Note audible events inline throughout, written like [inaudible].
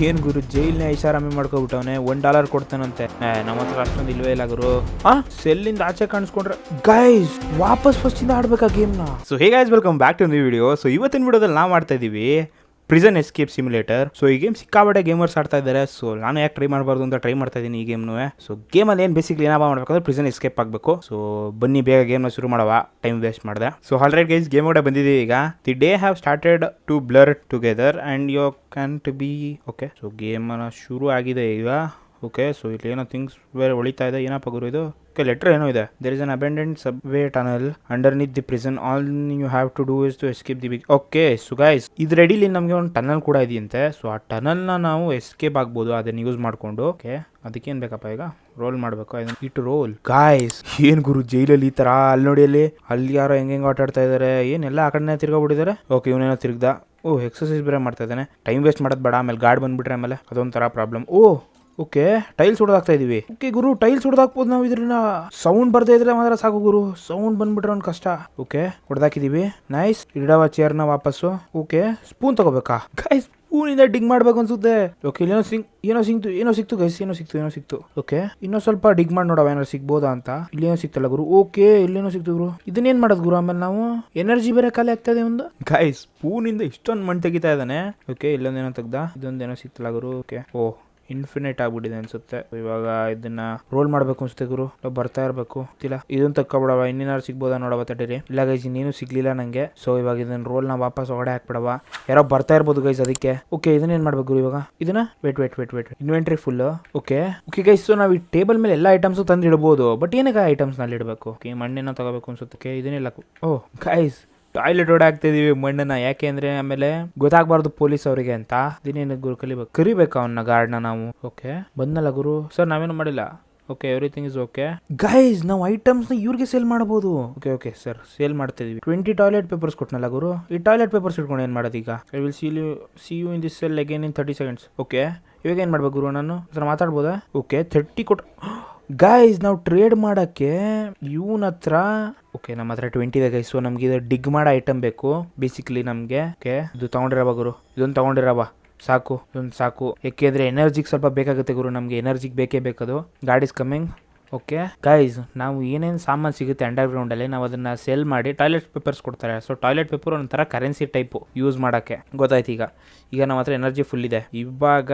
ಏನ್ ಗುರು ಜೈಲ್ನ ಐಷಾರಾಮಿ ಮಾಡ್ಕೊಬಿಟ್ಟವನೆ one dollar ಕೊಡ್ತಾನಂತೆ. ನಮ್ಮ ಹತ್ರ ಅಷ್ಟೊಂದು ಇಲ್ವೇ ಇಲ್ಲ ಗುರು. ಆ, ಸೆಲ್ಲಿಂದ ಆಚೆ ಕಾಣಿಸ್ಕೊಂಡ್ರೆ ಗೈಸ್ ವಾಪಸ್ ಫಸ್ಟ್ ಇಂದ ಆಡ್ಬೇಕಾ ಗೇಮ್ನ? So hey guys welcome back to new video so ಇವತ್ತಿನ ವಿಡಿಯೋದಲ್ಲಿ ನಾವು ಮಾಡ್ತಾ ಇದೀವಿ ಪ್ರಿಸನ್ ಎಸ್ಕೇಪ್ ಸಿಮ್ಯುಲೇಟರ್ ಸೊ ಈ ಗೇಮ್ ಸಿಕ್ಕಾಬಟ್ಟೆ ಗೇಮರ್ಸ್ ಆಡ್ತಾ ಇದ್ದಾರೆ. ಸೊ ನಾನು ಯಾಕೆ ಟ್ರೈ ಮಾಡಬಾರ್ದು ಅಂತ ಟ್ರೈ ಮಾಡ್ತಾ ಇದ್ದೀನಿ ಈ ಗೇಮ್ನು ಸೊ ಗೇಮಲ್ಲಿ ಏನು ಬೇಸಿಕ್ಲಿ ಏನಪ್ಪ ಮಾಡ್ಬೇಕಂದ್ರೆ ಪ್ರಿಸನ್ ಎಸ್ಕೇಪ್ ಆಗಬೇಕು. ಸೊ ಬನ್ನಿ, ಬೇಗ ಗೇಮ್ನ ಶುರು ಮಾಡುವ. ಟೈಮ್ ವೇಸ್ಟ್ ಮಾಡಿದೆ. ಸೊ ಆಲ್ರೆಡಿ ಗೈಸ್ ಗೇಮ್ ಕೂಡ ಬಂದಿದೆ ಈಗ. The day have started to blur together and you can to be okay so game ಶುರು ಆಗಿದೆ ಈಗ. ಓಕೆ ಸೊ ಇಲ್ಲಿ ಏನೋ ಥಿಂಗ್ಸ್ ಬೇರೆ ಒಳಿತಾ ಇದೆ. ಏನಪ್ಪ ಗುರು ಇದು? ಓಕೆ ಲೆಟರ್ ಏನೋ ಇದೆ. There is an abandoned subway tunnel underneath the prison all you have to do is to escape the big okay so guys ಇದು ರೆಡಿಲಿ ನಮಗೆ ಒಂದು ಟನಲ್ ಕೂಡ ಇದೆಯಂತೆ. ಸೊ ಆ ಟನಲ್ನ ನಾವು ಎಸ್ಕೇಪ್ ಆಗ್ಬೋದು, ಅದನ್ನ ಯೂಸ್ ಮಾಡಿಕೊಂಡು ಓಕೆ ಅದಕ್ಕೇನು ಬೇಕಪ್ಪ ಈಗ? ರೋಲ್ ಮಾಡಬೇಕು ಇಟ್ ರೋಲ್ ಗಾಯ್ಸ್ ಏನ್ ಗುರು ಜೈಲಲ್ಲಿ ಈ ತರ? ಅಲ್ಲಿ ನೋಡಿ ಅಲ್ಲಿ ಅಲ್ಲಿ ಯಾರೋ ಹೆಂಗೆ ಹೆಂಗೆ ಆಟ ಆಡ್ತಾ ಇದಾರೆ ಏನೆಲ್ಲ ಆ ಕಡೆನೇ ತಿರ್ಗೋಬಿಟ್ಟಿದ್ದಾರೆ ಓಕೆ ಇವನೇನೋ ತಿರ್ಗ್ದ. ಓ ಎಕ್ಸಸೈಸ್ ಬೇರೆ ಮಾಡ್ತಾ ಇದ್ದಾನೆ. ಟೈಮ್ ವೇಸ್ಟ್ ಮಾಡೋದು ಬೇಡ, ಆಮೇಲೆ ಗಾರ್ಡ್ ಬಂದ್ಬಿಟ್ರೆ ಆಮೇಲೆ ಅದೊಂಥರ ಪ್ರಾಬ್ಲಮ್ ಓ ಓಕೆ ಟೈಲ್ಸ್ ಹೊಡೆದಾಕ್ತಾ ಇದೀವಿ. ಓಕೆ ಗುರು ಟೈಲ್ಸ್ ಹೊಡೆದಾಕ್ಬೋದು ನಾವು ಇದ್ರನ್ನ ಸೌಂಡ್ ಬರ್ತಾ ಇದ್ರೆ ಮಾತ್ರ ಸಾಕು ಗುರು. ಸೌಂಡ್ ಬಂದ್ಬಿಟ್ರೆ ಒಂದು ಕಷ್ಟ. ಓಕೆ, ಹೊಡೆದಾಕಿದೀವಿ. ನೈಸ್ ಇಡವ ಚೇರ್ನ ವಾಪಸ್ಸು. ಓಕೆ ಸ್ಪೂನ್ ತಗೋಬೇಕಾ? ಗೈಸ್ ಸ್ಪೂನಿಂದ ಡಿಗ್ ಮಾಡ್ಬೇಕು ಅನ್ಸುತ್ತೆ. ಓಕೆ, ಇಲ್ಲೇನೋ ಸಿಂಗ್ ಏನೋ ಸಿಕ್ತು ಏನೋ ಸಿಕ್ತು ಗೈಸ್ ಏನೋ ಸಿಕ್ತು ಏನೋ ಸಿಕ್ತು. ಓಕೆ ಇನ್ನೂ ಸ್ವಲ್ಪ ಡಿಗ್ ಮಾಡಿ ನೋಡವ ಏನಾರು ಸಿಗ್ಬೋದಾ ಅಂತ. ಇಲ್ಲೇನೋ ಸಿಕ್ತಲ್ಲ ಗುರು. ಓಕೆ, ಇಲ್ಲೇನೋ ಸಿಕ್ತು ಗುರು. ಇದನ್ನೇನ್ ಮಾಡೋದು ಗುರು ಆಮೇಲೆ ನಾವು? ಎನರ್ಜಿ ಬೇರೆ ಖಾಲಿ ಆಗ್ತಾ ಇದೆ ಒಂದು? ಗೈಸ್ ಸ್ಪೂನಿಂದ ಇಷ್ಟೊಂದು ಮಣ್ಣು ತೆಗಿತಾ ಇದ್ದಾನೆ. ಓಕೆ ಇಲ್ಲೊಂದೇನೋ ತೆಗ್ದ. ಇದೊಂದೇನೋ ಸಿಕ್ತಲ್ಲ ಗುರು. ಓಕೆ, ಓ. ಇನ್ಫಿನಿಟ್ ಆಗ್ಬಿಟ್ಟಿದೆ ಅನ್ಸುತ್ತೆ. ಇವಾಗ ಇದನ್ನ ರೋಲ್ ಮಾಡ್ಬೇಕು ಅನ್ಸುತ್ತೆ ಗುರು. ಬರ್ತಾ ಇರಬೇಕು. ಗೊತ್ತಿಲ್ಲ? ಇದನ್ನ ತಕ್ಕೊಬಿಡವ. ಇನ್ನೇನಾರು ಸಿಗ್ಬೋದಾ ನೋಡವ ತಡೀರಿ. ಇಲ್ಲ ಗೈಸ್ ಇನ್ನೇನು ಸಿಗ್ಲಿಲ್ಲ ನಂಗೆ. ಸೊ ಇವಾಗ ಇದನ್ನ ರೋಲ್ನ ವಾಪಸ್ ಒಳಗಡೆ ಹಾಕ್ಬಿಡವ. ಯಾರೋ ಬರ್ತಾ ಇರ್ಬೋದು ಗೈಸ್ ಅದಕ್ಕೆ. ಓಕೆ ಇದನ್ನ ಏನ್ ಮಾಡ್ಬೇಕು ಇವಾಗ? ಇದನ್ನ? Wait wait wait wait inventory full okay okay guys so ನಾವು ಈ ಟೇಬಲ್ ಮೇಲೆ ಎಲ್ಲ ಐಟಮ್ಸ್ ತಂದು ಇಡ್ಬೋದು ಬಟ್ ಏನಕ್ಕೆ ಐಟಮ್ಸ್ನಲ್ಲಿ ಇಡಬೇಕು? ಮಣ್ಣೇನೋ ತಗೋಬೇಕು ಅನ್ಸುತ್ತೆ. ಇದನ್ನೆಲ್ಲ ಓ ಗೈಸ್ ಟಾಯ್ಲೆಟ್ ಓಡಾಕ್ತಾ ಇದೀವಿ ಮಣ್ಣನ್ನ. ಯಾಕೆ ಅಂದ್ರೆ ಆಮೇಲೆ ಗೊತ್ತಾಗ್ಬಾರ್ದು ಪೊಲೀಸ್ ಅವರಿಗೆ ಅಂತ. ದಿನೇನು ಗುರು ಕಲಿಬೇಕು. ಕರಿಬೇಕು ಅವನ್ನ ಗಾರ್ಡ್ನ ನಾವು. ಓಕೆ ಬಂದಲ್ಲ ಗುರು? ಸರ್ ನಾವೇನು ಮಾಡಿಲ್ಲ? Okay everything is okay guys ನಾವು ಐಟಮ್ಸ್ನ ಇವ್ರಿಗೆ ಸೇಲ್ ಮಾಡಬಹುದು ಓಕೆ ಓಕೆ ಸರ್ ಸೇಲ್ ಮಾಡ್ತಾ ಇದೀವಿ ಟ್ವೆಂಟಿ ಟಾಯ್ಲೆಟ್ ಪೇಪರ್ಸ್ ಕೊಟ್ನಲ್ಲ ಗುರು? ಈ ಟಾಯ್ಲೆಟ್ ಪೇಪರ್ಸ್ ಇಟ್ಕೊಂಡು ಏನು ಮಾಡೋದು ಈಗ? I will see you see you in this cell again in thirty seconds okay ಇವಾಗ ಏನು ಮಾಡ್ಬೇಕು ಗುರು ನಾನು? ಸರ್ ಮಾತಾಡ್ಬೋದಾ? ಓಕೆ ಥರ್ಟಿ ಕೊಟ್ [gasps] ಗೈಸ್ ನಾವು ಟ್ರೇಡ್ ಮಾಡೋಕ್ಕೆ ಇವನ ಹತ್ರ ಓಕೆ ನಮ್ಮ ಹತ್ರ ಟ್ವೆಂಟಿ ಇದೆ ಗೈಸ್ ಸೊ ನಮ್ಗೆ ಇದು ಡಿಗ್ ಮಾಡೋ ಐಟಮ್ ಬೇಕು. ಬೇಸಿಕಲಿ ನಮಗೆ. ಓಕೆ ಇದು ತಗೊಂಡಿರವ ಗುರು. ಇದೊಂದು ತಗೊಂಡಿರವ. ಸಾಕು, ಇದೊಂದು ಸಾಕು. ಯಾಕೆಂದರೆ ಎನರ್ಜಿಗೆ ಸ್ವಲ್ಪ ಬೇಕಾಗುತ್ತೆ ಗುರು. ನಮಗೆ ಎನರ್ಜಿಗೆ ಬೇಕೇ ಬೇಕದು. God is coming okay guys ನಾವು ಏನೇನು ಸಾಮಾನು ಸಿಗುತ್ತೆ ಅಂಡರ್ ಗ್ರೌಂಡಲ್ಲಿ ನಾವು ಅದನ್ನು ಸೆಲ್ ಮಾಡಿ ಟಾಯ್ಲೆಟ್ ಪೇಪರ್ಸ್ ಕೊಡ್ತಾರೆ. ಸೊ ಟಾಯ್ಲೆಟ್ ಪೇಪರ್ ಒಂಥರ ಕರೆನ್ಸಿ ಟೈಪು ಯೂಸ್ ಮಾಡೋಕ್ಕೆ. ಗೊತ್ತಾಯ್ತು ಈಗ. ಈಗ ನಮ್ಮ ಹತ್ರ ಎನರ್ಜಿ ಫುಲ್ ಇದೆ. ಇವಾಗ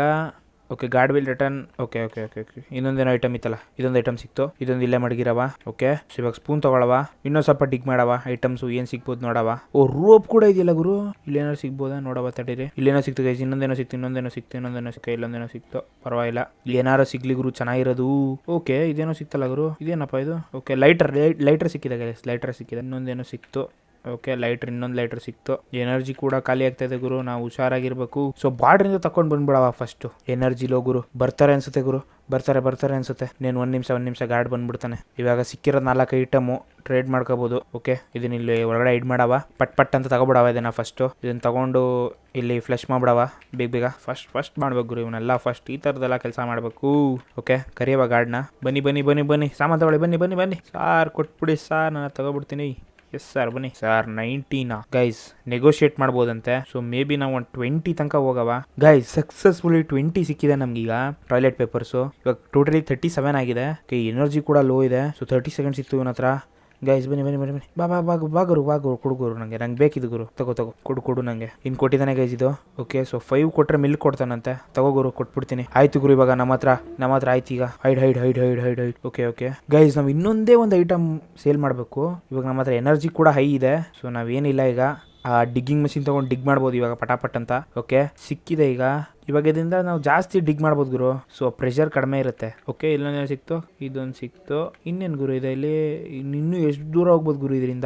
okay god will return okay okay okay okay ಇನ್ನೊಂದೇನೋ item ಇತ್ತಲ್ಲ? ಇದೊಂದು ಐಟಮ್ ಸಿಕ್ತು. ಇದೊಂದು ಇಲ್ಲೇ ಮಡಗಿರವ ಓಕೆ ಇವಾಗ ಸ್ಪೂನ್ ತಗೊಳವ ಇನ್ನೊಂದು ಸ್ವಲ್ಪ ಡಿಗ್ ಮಾಡವ ಐಟಮ್ಸ್ ಏನು ಸಿಗ್ಬೋದು ನೋಡವ ಓ ರೋಪ್ ಕೂಡ ಇದೆಯಲ್ಲ ಗುರು? ಇಲ್ಲೇನೋ ಸಿಗ್ಬೋದಾ ನೋಡವ ತಡೀರಿ. ಇಲ್ಲೇನೋ ಸಿಕ್ತು ಗೈಸ್ ಇನ್ನೊಂದೇನೋ ಸಿಕ್ತು ಇನ್ನೊಂದೇನೋ ಸಿಕ್ತು, ಇನ್ನೊಂದೇನೋ ಸಿಕ್ಕ ಇಲ್ಲೊಂದೇನೋ ಸಿಕ್ತು. ಪರವಾಗಿಲ್ಲ. ಏನಾರು ಸಿಗ್ಲಿ ಗುರು, ಚೆನ್ನಾಗಿರೋದು. ಓಕೆ ಇದೇನೋ ಸಿಕ್ತಲ್ಲ ಗುರು? ಇದೇನಪ್ಪ ಇದು? ಓಕೆ ಲೈಟರ್ ಲೈಟರ್ ಸಿಕ್ಕಿದೆ ಗೈಸ್ ಲೈಟರ್ ಸಿಕ್ಕಿದೆ. ಇನ್ನೊಂದೇನೋ ಸಿಕ್ತು. ಓಕೆ ಲೈಟ್ರ್ ಇನ್ನೊಂದು ಲೈಟ್ರ್ ಸಿಕ್ತು. ಎನರ್ಜಿ ಕೂಡ ಖಾಲಿ ಆಗ್ತಾ ಇದೆ ಗುರು. ನಾವು ಹುಷಾರಾಗಿರ್ಬೇಕು. ಸೊ ಬಾಡ್ರಿಂದ ತಕೊಂಡು ಬಂದ್ಬಿಡವ ಫಸ್ಟ್ ಎನರ್ಜಿ ಲೋ ಗುರು. ಬರ್ತಾರೆ ಅನ್ಸುತ್ತೆ ಗುರು. ಬರ್ತಾರೆ ಬರ್ತಾರೆ ಅನ್ಸುತ್ತೆ. ನೀನು ಒಂದು ನಿಮಿಷ ಒಂದು ನಿಮಿಷ ಗಾರ್ಡ್ ಬಂದ್ಬಿಡ್ತಾನೆ. ಇವಾಗ ಸಿಕ್ಕಿರೋ ನಾಲ್ಕು ಐಟಮು ಟ್ರೇಡ್ ಮಾಡ್ಕೋಬೋದು. ಓಕೆ ಇದನ್ನ ಇಲ್ಲಿ ಒಳಗಡೆ ಇಡ್ ಮಾಡವ. ಪಟ್ ಪಟ್ ಅಂತ ತಗೋಬಿಡವ ಇದನ್ನ ಫಸ್ಟು ಇದನ್ನ ತಗೊಂಡು ಇಲ್ಲಿ ಫ್ಲಶ್ ಮಾಡ್ಬಿಡವ. ಬೇಗ ಬೇಗ. ಫಸ್ಟ್ ಫಸ್ಟ್ ಮಾಡ್ಬೇಕು ಗುರು. ಇವನ್ನೆಲ್ಲ ಫಸ್ಟ್ ಈ ಥರದ್ದೆಲ್ಲ ಕೆಲಸ ಮಾಡಬೇಕು. ಓಕೆ ಕರಿಯವ ಗಾರ್ಡ್ನ ಬನ್ನಿ ಬನ್ನಿ ಬನ್ನಿ ಬನ್ನಿ. ಸಾಮಾನು ತಗೊಳ್ಳಿ ಬನ್ನಿ ಬನ್ನಿ ಬನ್ನಿ. ಸಾರ್, ಕೊಟ್ಬಿಡಿ, ಸಾರ್. ನಾನು ತಗೊಬಿಡ್ತೀನಿ. ಎಸ್ ಸರ್ ಬನ್ನಿ. ಸರ್ ನೈನ್ಟೀನಾ ಗೈಸ್ ನೆಗೋಷಿಯೇಟ್ ಮಾಡ್ಬೋದಂತೆ. ಸೊ ಮೇ ಬಿ ನಾವು ಒಂದು ಟ್ವೆಂಟಿ ತನಕ ಹೋಗವ. ಗೈಸ್ ಸಕ್ಸಸ್ಫುಲಿ ಟ್ವೆಂಟಿ ಸಿಕ್ಕಿದೆ ನಮ್ಗೀಗ ಟಾಯ್ಲೆಟ್ ಪೇಪರ್ಸು ಇವಾಗ ಟೋಟಲಿ ತರ್ಟಿ ಸೆವೆನ್ ಆಗಿದೆ ಎನರ್ಜಿ ಕೂಡ ಲೋ ಇದೆ. ಸೊ ತರ್ಟಿ ಸೆಕೆಂಡ್ಸ್ ಇತ್ತು ಇವನ ಹತ್ರ ಗೈಸ್ ಬನ್ನಿ ಬನ್ನಿ ಬನ್ನಿ ಬನ್ನಿ. ಬಾ ಬಾ ಬಾ ಬಾ, ಗುರು ಬಾ, ಗುರು, ಕೊಡು, ಗುರು ನಂಗೆ. ನಂಗೆ ಬೇಕಿದ್ದು ಗುರು. ತಗೋ ತಗೋ. ಕೊಡು ಕೊಡು ನಂಗೆ. ಇನ್ನು ಕೊಟ್ಟಿದ್ದಾನೆ ಗೈಸ್ ಇದು. ಓಕೆ ಸೊ ಫೈವ್ ಕೊಟ್ಟರೆ ಮಿಲ್ಕ್ ಕೊಡ್ತಾನಂತೆ. ತಗೋ, ಗುರು, ಕೊಟ್ಬಿಡ್ತೀನಿ. ಆಯ್ತು, ಗುರು, ಇವಾಗ ನಮ್ಮ ಹತ್ರ ನಮ್ಮ ಹತ್ರ ಆಯ್ತು ಈಗ. Hide hide hide hide hide hide okay okay guys ನಾವು ಇನ್ನೊಂದೇ ಒಂದು ಐಟಮ್ ಸೇಲ್ ಮಾಡಬೇಕು. ಇವಾಗ ನಮ್ಮ ಹತ್ರ ಎನರ್ಜಿ ಕೂಡ ಹೈ ಇದೆ. ಸೊ ನಾವೇನಿಲ್ಲ ಈಗ. ಆ ಡಿಗ್ಗಿಂಗ್ ಮಷಿನ್ ತಗೊಂಡು ಡಿಗ್ ಮಾಡ್ಬೋದು ಇವಾಗ ಪಟಾಪಟ್ ಅಂತ. ಓಕೆ ಸಿಕ್ಕಿದೆ ಈಗ. ಇವಾಗ ಇದರಿಂದ ನಾವು ಜಾಸ್ತಿ ಡಿಗ್ ಮಾಡ್ಬೋದು ಗುರು. ಸೊ ಪ್ರೆಷರ್ ಕಡಿಮೆ ಇರುತ್ತೆ. ಓಕೆ ಇಲ್ಲೊಂದೇನು ಸಿಕ್ತು? ಇದೊಂದು ಸಿಕ್ತು. ಇನ್ನೇನು ಗುರು ಇದೆ ಇಲ್ಲಿ? ಇನ್ನೂ ಎಷ್ಟು ದೂರ ಹೋಗ್ಬೋದು ಗುರು ಇದರಿಂದ?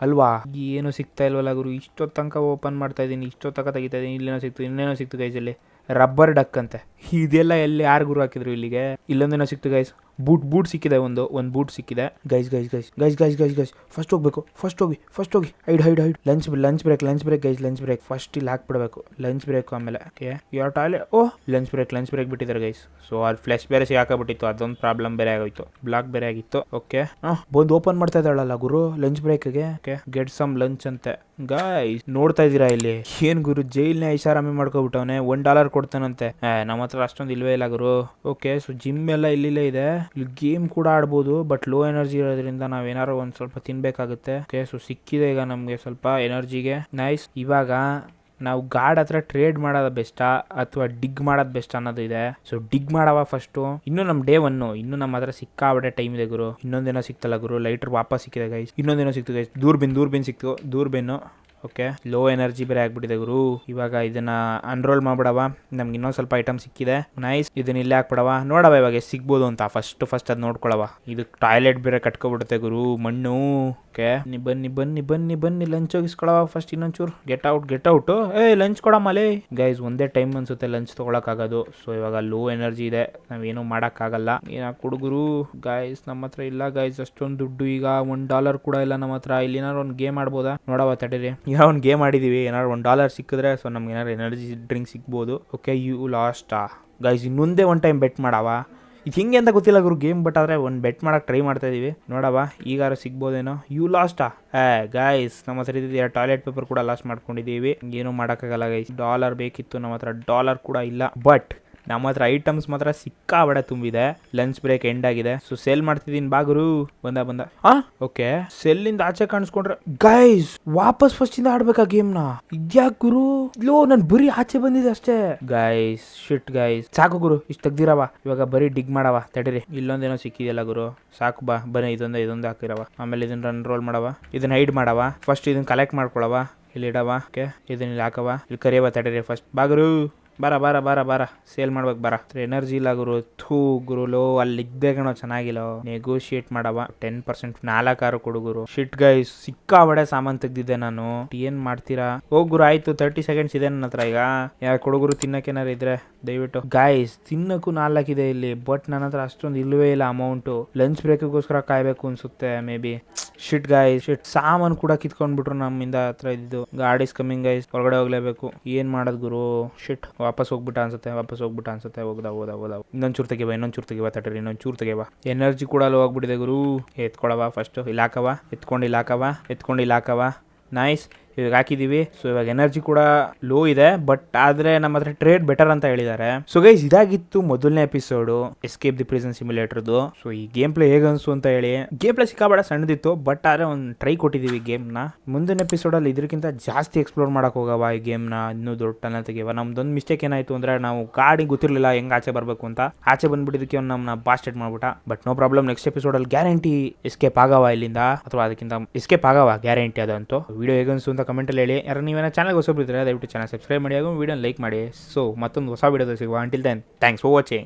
ಅಲ್ವಾ? ಏನು ಸಿಗ್ತಾ ಇಲ್ವಲ್ಲ ಗುರು. ಇಷ್ಟೊತ್ತು ತನಕ ಓಪನ್ ಮಾಡ್ತಾ ಇದ್ದೀನಿ. ಇಷ್ಟೊತ್ತು ತನಕ ತೆಗಿತಾ ಇದ್ದೀನಿ. ಇಲ್ಲೇನೋ ಸಿಕ್ತು. ಇನ್ನೇನೋ ಸಿಕ್ತು ಗೈಸಲ್ಲಿ ರಬ್ಬರ್ ಡಕ್ ಅಂತೆ. ಇದೆಲ್ಲ ಎಲ್ಲಿ ಯಾರು ಗುರು ಹಾಕಿದ್ರು ಇಲ್ಲಿಗೆ? ಇಲ್ಲೊಂದೇನೋ ಸಿಕ್ತು ಗೈಸ್ ಬೂಟ್ ಬೂಟ್ ಸಿಕ್ಕಿದೆ ಒಂದು ಒಂದು ಬೂಟ್ ಸಿಕ್ಕಿದೆ. Guys guys guys guys guys guys guys first ಹೋಗ್ಬೇಕು ಫಸ್ಟ್ ಹೋಗಿ ಫಸ್ಟ್ ಹೋಗಿ hide hide hide lunch lunch break lunch break guys lunch break first ಇಲ್ಲಿ ಹಾಕ್ಬಿಡ್ಬೇಕು ಲಂಚ್ ಬ್ರೇಕ್ ಆಮೇಲೆ ಓಕೆ ಯಾವ toilet oh lunch break lunch break ಬಿಟ್ಟಿದ್ದಾರೆ guys so ಅಲ್ಲಿ flesh ಬೇರೆ ಸಿಗಾಕಬಿಟ್ಟಿತ್ತು ಅದೊಂದು ಪ್ರಾಬ್ಲಮ್ ಬೇರೆ ಆಗೋಯ್ತು ಬ್ಲಾಕ್ ಬೇರೆ ಆಗಿತ್ತು ಓಕೆ ಬಂದು ಓಪನ್ ಮಾಡ್ತಾ ಇದ್ದಾಳಲ್ಲ ಗುರು ಲಂಚ್ ಬ್ರೇಕ್ಗೆ ಓಕೆ ಗೆಟ್ ಸಮ್ ಲಂಚ್ ಅಂತೆ. ಗಾಯ್ಸ್ ನೋಡ್ತಾ ಇದ್ದೀರಾ ಇಲ್ಲಿ? ಏನ್ ಗುರು, ಜೈಲ್ನ ಐಷಾರಾಮಿ ಮಾಡ್ಕೊಬಿಟ್ಟವನೆ ಒನ್ ಡಾಲರ್ ಕೊಡ್ತಾನಂತೆ. ನಮ್ಮ ಹತ್ರ ಅಷ್ಟೊಂದು ಇಲ್ವೇ ಇಲ್ಲ ಗುರು ಓಕೆ ಸೊ ಜಿಮ್ ಎಲ್ಲ ಇಲ್ಲಿಲ್ಲೇ ಇದೆ. ಇಲ್ಲಿ ಗೇಮ್ ಕೂಡ ಆಡ್ಬೋದು ಬಟ್ ಲೋ ಎನರ್ಜಿ ಇರೋದ್ರಿಂದ ನಾವ್ ಏನಾರು ಒಂದ್ ಸ್ವಲ್ಪ ತಿನ್ಬೇಕಾಗುತ್ತೆ. ಓಕೆ ಸೊ ಸಿಕ್ಕಿದೆ ಈಗ ನಮ್ಗೆ ಸ್ವಲ್ಪ ಎನರ್ಜಿಗೆ ನೈಸ್ ಇವಾಗ ನಾವು ಗಾರ್ಡ್ ಹತ್ರ ಟ್ರೇಡ್ ಮಾಡೋದು ಬೆಸ್ಟಾ ಅಥವಾ ಡಿಗ್ ಮಾಡೋದು ಬೆಸ್ಟ್ ಅನ್ನೋದು ಇದೆ. ಸೊ ಡಿಗ್ ಮಾಡವ ಫಸ್ಟು ಇನ್ನು ನಮ್ಮ ಡೇ ಒನ್ ಇನ್ನು ನಮ್ಮ ಹತ್ರ ಸಿಕ್ಕಾವಡೆ ಟೈಮ್ ಇದೆ ಗುರು. ಇನ್ನೊಂದೇನೋ ಸಿಕ್ತಲ್ಲ ಗುರು. ಲೈಟರ್ ವಾಪಸ್ ಸಿಕ್ಕಿದೆ ಗೈಸ್ ಇನ್ನೊಂದಿನ ಸಿಕ್ತು ಗೈಸ್ ದೂರ್ಬಿನ್ ದೂರ್ಬಿನ್ ಸಿಕ್ತು, ದೂರ್ಬಿನ್ನು. ಓಕೆ ಲೋ ಎನರ್ಜಿ ಬೇರೆ ಆಗ್ಬಿಟ್ಟಿದೆ ಗುರು. ಇವಾಗ ಇದನ್ನ ಅನ್ರೋಲ್ ಮಾಡ್ಬಿಡವ ನಮ್ಗೆ ಇನ್ನೊಂದ್ ಸ್ವಲ್ಪ ಐಟಮ್ ಸಿಕ್ಕಿದೆ. ನೈಸ್ ಇದನ್ನ ಇಲ್ಲೇ ಹಾಕ್ಬಿಡವ ನೋಡವ ಇವಾಗ ಸಿಗ್ಬೋದು ಅಂತ. ಫಸ್ಟ್ ಫಸ್ಟ್ ಅದ್ ನೋಡ್ಕೊಳವ ಇದು ಟಾಯ್ಲೆಟ್ ಬೇರೆ ಕಟ್ಕೊಬಿಡುತ್ತೆ ಗುರು, ಮಣ್ಣು. ಓಕೆ. ನೀ ಬನ್ನಿ ಬನ್ನಿ ಬನ್ನಿ ಬನ್ನಿ ಲಂಚ್ ಹೋಗಿಸ್ಕೊಳವ ಫಸ್ಟ್ ಇನ್ನೊಂಚೂರು. ಗೆಟ್ ಔಟ್ ಗೆಟ್ ಔಟ್ ಏ ಲಂಚ್ ಕೊಡಮ್ಮಲೇ ಗೈಸ್ ಒಂದೇ ಟೈಮ್ ಅನ್ಸುತ್ತೆ ಲಂಚ್ ಆಗೋದು ಸೊ ಇವಾಗ ಲೋ ಎನರ್ಜಿ ಇದೆ. ನಾವೇನು ಮಾಡೋಕ್ಕಾಗಲ್ಲ. ಏನ ಹುಡುಗರು ಗಾಯ್ಸ್ ನಮ್ಮ ಹತ್ರ ಇಲ್ಲ ಗೈಸ್ ಅಷ್ಟೊಂದು ದುಡ್ಡು ಈಗ ಒಂದ್ ಡಾಲರ್ ಕೂಡ ಇಲ್ಲ ನಮ್ಮ ಹತ್ರ. ಇಲ್ಲಿ ಏನಾರು ಒಂದು ಗೇಮ್ ಆಡ್ಬೋದಾ? ನೋಡವ ತಡೀರಿ. ಏನಾರ ಒಂದು ಗೇಮ್ ಆಡಿದೀವಿ. ಏನಾರು ಒಂದು ಡಾಲರ್ ಸಿಕ್ಕಿದ್ರೆ ಸೊ ನಮ್ಗೆ ಏನಾರು ಎನರ್ಜಿ ಡ್ರಿಂಕ್ ಸಿಗ್ಬೋದು ಓಕೆ ಯು ಲಾಸ್ಟಾ ಗೈಸ್ ಇನ್ನೊಂದೇ ಒನ್ ಟೈಮ್ ಬೆಟ್ ಮಾಡವ ಇದು ಹಿಂಗೆ ಅಂತ ಗೊತ್ತಿಲ್ಲ ಗುರು ಗೇಮ್ ಬಟ್ ಆದರೆ ಒಂದು ಬೆಟ್ ಮಾಡೋಕ್ಕೆ ಟ್ರೈ ಮಾಡ್ತಾ ಇದೀವಿ. ನೋಡವ ಈಗಾರ ಸಿಗ್ಬೋದೇನೋ? ಯು ಲಾಸ್ಟಾ ಗಾಯ್ಸ್ ನಮ್ಮ ಹತ್ರ ಇದ್ದಿದ್ದು ಟಾಯ್ಲೆಟ್ ಪೇಪರ್ ಕೂಡ ಲಾಸ್ಟ್ ಮಾಡ್ಕೊಂಡಿದ್ದೀವಿ. ಏನೂ ಮಾಡೋಕ್ಕಾಗಲ್ಲ ಗೈಸ್ ಡಾಲರ್ ಬೇಕಿತ್ತು, ನಮ್ಮ ಹತ್ರ ಡಾಲರ್ ಕೂಡ ಇಲ್ಲ. ಬಟ್ ನಮ್ಮ ಹತ್ರ ಐಟಮ್ಸ್ ಮಾತ್ರ ಸಿಕ್ಕಾಬಡೆ ತುಂಬಿದೆ. ಲಂಚ್ ಬ್ರೇಕ್ ಎಂಡ್ ಆಗಿದೆ. ಸೊ ಸೇಲ್ ಮಾಡ್ತಿದ್ದೀನಿ. ಬಾಗುರು ಬಂದ ಬಂದ. ಆ? ಓಕೆ ಇಂದ ಆಚೆ ಕಾಣಿಸ್ಕೊಂಡ್ರೆ ಗೈಸ್ ವಾಪಸ್ ಫಸ್ಟ್ ಇಂದ ಆಡ್ಬೇಕಾ ಗೇಮ್ನ ಇದ್ಯಾ ಗುರು? ಲೋ ನನ್ ಬರೀ ಆಚೆ ಬಂದಿದೆ ಅಷ್ಟೇ. ಗೈಸ್ ಶಿಟ್ ಗೈಸ್ ಸಾಕು ಗುರು ಇಷ್ಟು ತೆಗ್ದಿರವ ಇವಾಗ ಬರೀ ಡಿಗ್ ಮಾಡವ ತಡೀರಿ. ಇಲ್ಲೊಂದೇನೋ ಸಿಕ್ಕಿದೆಯಲ್ಲ ಗುರು. ಸಾಕು ಬಾ ಬರೀ ಇದೊಂದು ಇದೊಂದು ಹಾಕಿರವ. ಆಮೇಲೆ ಇದನ್ನ ರನ್ ರೋಲ್ ಮಾಡವ. ಇದನ್ನ ಹೈಡ್ ಮಾಡವ. ಫಸ್ಟ್ ಇದನ್ನ ಕಲೆಕ್ಟ್ ಮಾಡ್ಕೊಳವ. ಇಲ್ಲಿ ಇಡವ ಓಕೆ ಇದನ್ನ ಇಲ್ಲಿ ಹಾಕವ. ಇಲ್ಲಿ ಕರಿಯವ ತಡೀರಿ ಫಸ್ಟ್ ಬಾಗುರು ಬಾರ, ಬರ ಬರ, ಬಾರ. ಸೇಲ್ ಮಾಡ್ಬೇಕು ಬರ. ಎನರ್ಜಿ ಇಲ್ಲ ಗುರು. ಥೂ ಗುರು, ಲೋ, ಅಲ್ಲಿ ಇದ್ದೆ ಕಣೋ, ಚೆನ್ನಾಗಿಲ್ಲ. ನೆಗೋಶಿಯೇಟ್ ಮಾಡವ. ಟೆನ್ ಪರ್ಸೆಂಟ್ ನಾಲ್ಕಾರು ಕೊಡು ಗುರು. ಶಿಟ್ ಗೈಸ್ ಸಿಕ್ಕಾಬಡೆ ಸಾಮಾನ್ ತೆಗ್ದಿದ್ದೆ ನಾನು. ಏನ್ ಮಾಡ್ತೀರಾ? ಹೋಗ್ ಗುರು, ಆಯ್ತು ತರ್ಟಿ ಸೆಕೆಂಡ್ಸ್ ಇದೆ ನನ್ನ ಹತ್ರ ಈಗ. ಯಾರು ಕೊಡುಗುರು ತಿನ್ನಕ್ಕೆ ಏನಾರು ಇದ್ರೆ. ದಯವಿಟ್ಟು. ಗಾಯ್ಸ್ ತಿನ್ನಕ್ಕೂ ನಾಲ್ಕಿದೆ ಇಲ್ಲಿ. ಬಟ್ ನನ್ನ ಹತ್ರ ಅಷ್ಟೊಂದು ಇಲ್ವೇ ಇಲ್ಲ ಅಮೌಂಟು ಲಂಚ್ ಬ್ರೇಕ್ಗೋಸ್ಕರ ಕಾಯ್ಬೇಕು ಅನ್ಸುತ್ತೆ maybe shit guys shit ಸಾಮಾನ್ ಕೂಡ ಕಿತ್ಕೊಂಡ್ಬಿಟ್ರು ನಮ್ಮಿಂದ ಹತ್ರ ಇದ್ದು ಗಾಡೀಸ್ ಕಮ್ಮಿಂಗ್ ಗೈಸ್ ಹೊರಗಡೆ ಹೋಗ್ಲೇಬೇಕು. ಏನ್ ಮಾಡೋದು ಗುರು? ಶಿಟ್ ವಾಪಸ್ ಹೋಗ್ಬಿಟ್ಟ ಅನ್ಸುತ್ತೆ, ವಾಪಸ್ ಹೋಗ್ಬಿಟ್ಟ ಅನ್ಸುತ್ತೆ. ಹೋಗ್ದ ಹೋದ ಹೋದ ಇನ್ನೊಂದ್ ಚೂರು ತೆಗಿವ ಇನ್ನೊಂದ್ ಚೂರು ತೆಗಿವ ತಟ್ರಿ ಇನ್ನೊಂದ್ ಚೂರು ಎನರ್ಜಿ ಕೂಡ ಅಲ್ಲಿ ಹೋಗ್ಬಿಟ್ಟಿದೆ ಗುರು. ಎತ್ಕೊಳವ ಫಸ್ಟ್ ಇಲಾಖವ ಎತ್ಕೊಂಡು ಇಲಾಖವ ಎತ್ಕೊಂಡು ಇಲಾಖವ ನೈಸ್ ಇವಾಗ ಹಾಕಿದೀವಿ. ಸೊ ಇವಾಗ ಎನರ್ಜಿ ಕೂಡ ಲೋ ಇದೆ ಬಟ್ ಆದ್ರೆ ನಮ್ಮ ಹತ್ರ ಟ್ರೇಡ್ ಬೆಟರ್ ಅಂತ ಹೇಳಿದ್ದಾರೆ. ಸೊ ಗೈಸ್ ಇದಾಗಿತ್ತು ಮೊದಲನೇ ಎಪಿಸೋಡು ಎಸ್ಕೇಪ್ ದಿ ಪ್ರಿಸನ್ ಸಿಮ್ಯುಲೇಟರ್ದು ಸೊ ಈ ಗೇಮ್ ಪ್ಲೇ ಹೇಗೆ ಅನ್ಸು ಅಂತ ಹೇಳಿ. ಗೇಮ್ ಪ್ಲೇ ಸಿಕ್ಕಾಬೇಡ ಸಣ್ಣದಿತ್ತು ಬಟ್ ಆದ್ರೆ ಒಂದು ಟ್ರೈ ಕೊಟ್ಟಿದ್ದೀವಿ ಗೇಮ್ನ ಮುಂದಿನ ಎಪಿಸೋಡಲ್ಲಿ ಇದಕ್ಕಿಂತ ಜಾಸ್ತಿ ಎಕ್ಸ್ಪ್ಲೋರ್ ಮಾಡಕ್ ಹೋಗವ ಈ ಗೇಮ್ನ ಇನ್ನೂ ದೊಡ್ಡ ಟನ್ನ ತೆಗಿಯವ. ನಮ್ದೊಂದು ಮಿಸ್ಟೇಕ್ ಏನಾಯ್ತು ಅಂದ್ರೆ ನಾವು ಗಾಡಿ ಗೊತ್ತಿರಲಿಲ್ಲ ಹೆಂಗ್ ಆಚೆ ಬರಬೇಕು ಅಂತ. ಆಚೆ ಬಂದ್ಬಿಟ್ಟಿದ್ದಕ್ಕೆ ಅವ್ನು ನಮ್ಮನ್ನ ಬಾಸ್ಟೆಡ್ ಮಾಡ್ಬಿಟ್ಟ. ಬಟ್ ನೋ ಪ್ರಾಬ್ಲಮ್ ನೆಕ್ಸ್ಟ್ ಎಪಿಸೋಡಲ್ಲಿ ಗ್ಯಾರಂಟಿ ಎಸ್ಕೇಪ್ ಆಗವ ಇಲ್ಲಿಂದ. ಅಥವಾ ಅದಕ್ಕಿಂತ ಎಸ್ಕೇಪ್ ಆಗವ ಗ್ಯಾರಂಟಿ ಅದಂತೂ. ವಿಡಿಯೋ ಹೇಗನ್ಸು ಅಂತ ಕಮೆಂಟಲ್ಲಿ ಹೇಳಿ. ಯಾರು ನೀವೇನೋ ಚಾನಲ್ ಇದ್ದರೆ ದಯವಿಟ್ಟು ಚಾನಲ್ ಸಬ್ಸ್ಕ್ರೈಬ್ ಮಾಡಿ, ಹಾಗೂ ವಿಡಿಯೋ ಲೈಕ್ ಮಾಡಿ. ಸೊ ಮತ್ತೊಂದು ಹೊಸ ವೀಡಿಯೋದಲ್ಲಿ ಸಿಗುವ. Until then thanks for watching